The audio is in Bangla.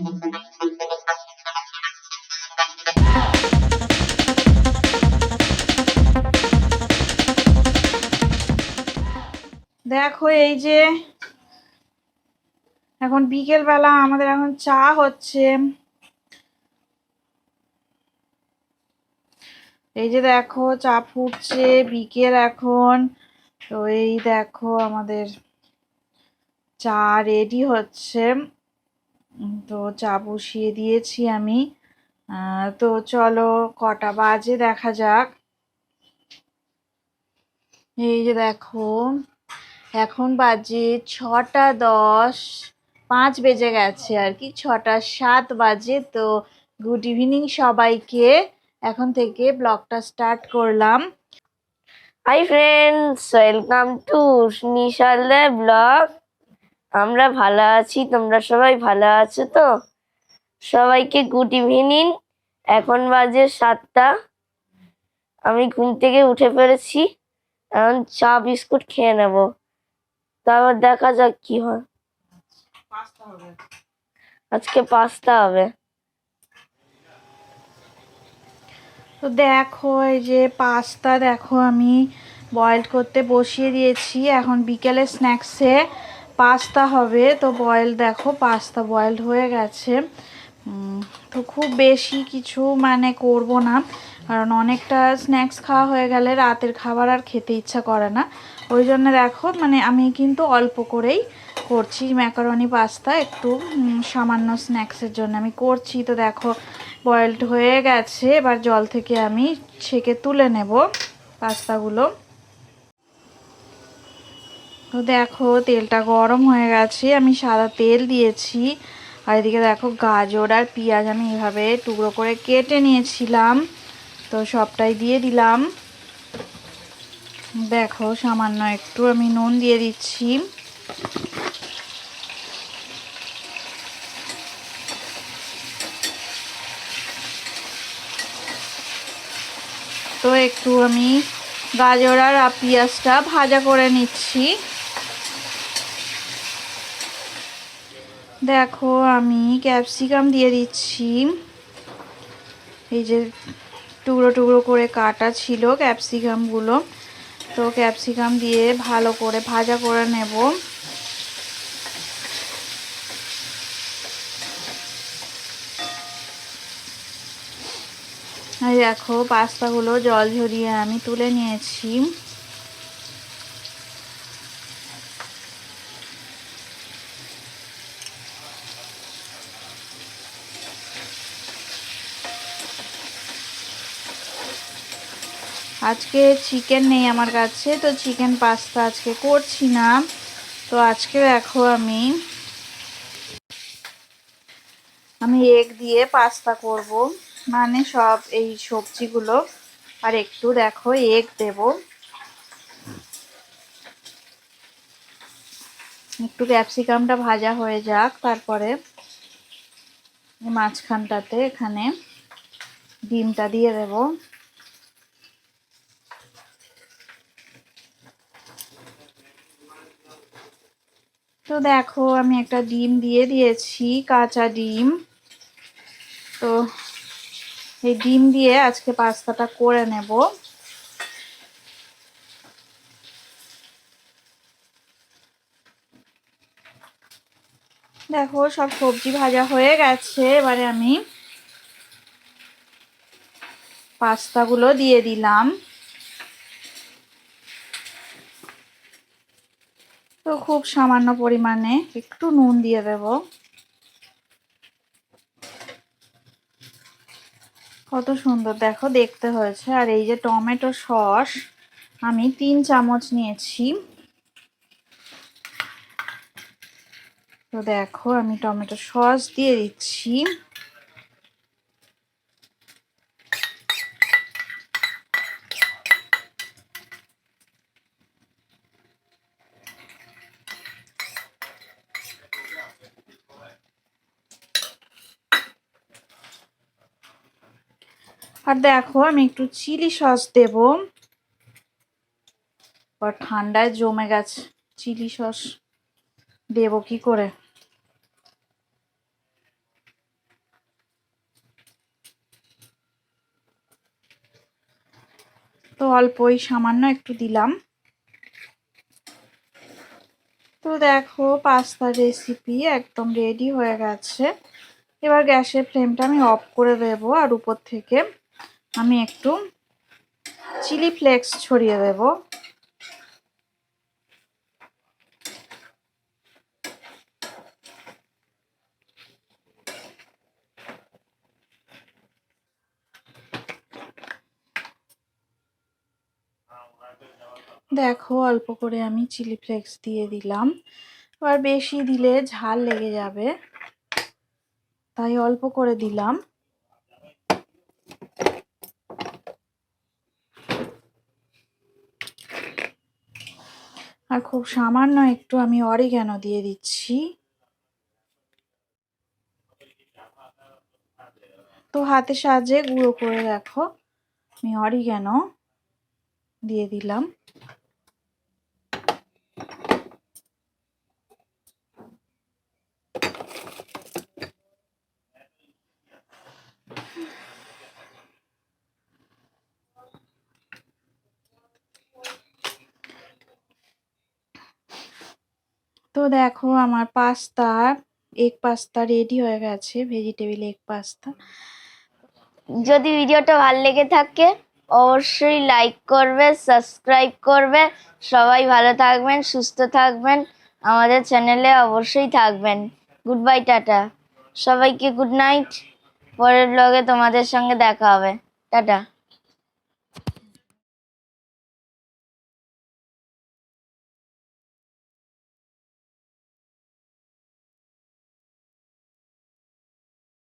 দেখো এই যে, এখন বিকেল বেলা আমাদের এখন চা হচ্ছে। এই যে দেখো, চা ফুটছে, বিকেল এখন। তো এই দেখো আমাদের চা রেডি হচ্ছে। তো চা বসিয়ে দিয়েছি আমি। তো চলো কটা বাজে দেখা যাক। এই যে দেখো, এখন বাজে ছটা দশ, পাঁচ বেজে গেছে আর কি, ছটা সাত বাজে। তো গুড ইভিনিং সবাইকে। এখন থেকে ব্লগটা স্টার্ট করলাম। হাই ফ্রেন্ডস ওয়েলকাম টু নিশালদা ব্লগ আমরা ভালো আছি তোমরা সবাই ভালো আছো তো? সবাইকে গুড ইভিনিং এখন বাজে সাতটা। আমি ঘুম থেকে উঠে পড়েছি। এখন চা বিস্কুট খেয়ে নেব। তারপর দেখা যাক কি হয়। আজকে পাস্তা হবে। তো দেখো এই যে পাস্তা দেখো আমি বয়েল করতে বসিয়ে দিয়েছি। এখন বিকেলে স্ন্যাক্সে পাস্তা হবে। তো বয়েল দেখো, পাস্তা বয়েলড হয়ে গেছে। তো খুব বেশি কিছু মানে করব না, কারণ অনেকটা স্ন্যাক্স খাওয়া হয়ে গেলে রাতের খাবার আর খেতে ইচ্ছা করে না। ওই জন্য দেখো মানে আমি কিন্তু অল্প করেই করছি ম্যাকারনি পাস্তা। একটু সামান্য স্ন্যাক্সের জন্য আমি করছি। তো দেখো বয়েলড হয়ে গেছে। এবার জল থেকে আমি ছেঁকে তুলে নেব পাস্তাগুলো। তো দেখো, তেলটা গরম হয়ে গেছে, আমি সাদা তেল দিয়েছি। আর এদিকে দেখো, গাজর আর পেঁয়াজ আমি এভাবে টুকরো করে কেটে নিয়েছিলাম। তো সবটাই দিয়ে দিলাম। দেখো, সামান্য একটু আমি নুন দিয়ে দিচ্ছি। তো একটু আমি গাজর আর পেঁয়াজটা ভাজা করে নিচ্ছি। দেখো, আমি ক্যাপসিকাম দিয়ে দিচ্ছি। এই যে টুকরো টুকরো করে কাটা ছিল ক্যাপসিকামগুলো তো ক্যাপসিকাম দিয়ে ভালো করে ভাজা করে নেব। দেখো, পাস্তাগুলো জল ঝরিয়ে আমি তুলে নিয়েছি। আজকে চিকেন নেই আমার কাছে, তো চিকেন পাস্তা আজকে করছি না। তো আজকে দেখো আমি আমি এগ দিয়ে পাস্তা করব। মানে সব এই সবজিগুলো। আর একটু দেখো এগ দেব। একটু ক্যাপসিকামটা ভাজা হয়ে যাক, তারপরে মাঝখানটাতে এখানে ডিমটা দিয়ে দেব। দেখো, আমি একটা ডিম দিয়ে দিয়েছি, কাঁচা ডিম। তো এই ডিম দিয়ে আজকে পাস্তাটা করে নেব। দেখো, সব সবজি ভাজা হয়ে গেছে, এবারে আমি পাস্তাগুলো দিয়ে দিলাম। তো খুব সামান্য পরিমাণে একটু নুন দিয়ে দেব। কত সুন্দর, দেখো দেখতে হয়েছে। আর এই যে টমেটো সস, আমি তিন চামচ নিয়েছি। তো দেখো আমি টমেটো সস দিয়ে দিচ্ছি। আর দেখো, আমি একটু চিলি সস দেব। আর ঠান্ডায় জমে গেছে চিলি সস। দেব কি করে? তো অল্পই, সামান্য একটু দিলাম। তো দেখো, পাস্তা রেসিপি একদম রেডি হয়ে গেছে। এবার গ্যাসের ফ্লেমটা আমি অফ করে দেব আর উপর থেকে। আমি একটু চিলি ফ্লেক্স ছড়িয়ে দেব। দেখো, অল্প করে আমি চিলি ফ্লেক্স দিয়ে দিলাম। এবার বেশি দিলে ঝাল লেগে যাবে, তাই অল্প করে দিলাম। আর খুব সামান্য একটু আমি অরিগ্যানো দিয়ে দিচ্ছি। তো হাতে সাহায্যে গুঁড়ো করে দেখো, আমি অরিগ্যানো দিয়ে দিলাম। তো দেখো আমার পাস্তা এগ পাস্তা রেডি হয়ে গেছে ভেজিটেবিল এগ পাস্তা। যদি ভিডিওটা ভালো লেগে থাকে, অবশ্যই লাইক করবে সাবস্ক্রাইব করবে। সবাই ভালো থাকবেন, সুস্থ থাকবেন। আমাদের চ্যানেলে অবশ্যই থাকবেন। Good bye tata. সবাইকে গুড নাইট পরের ব্লগে তোমাদের সঙ্গে দেখা হবে। টাটা।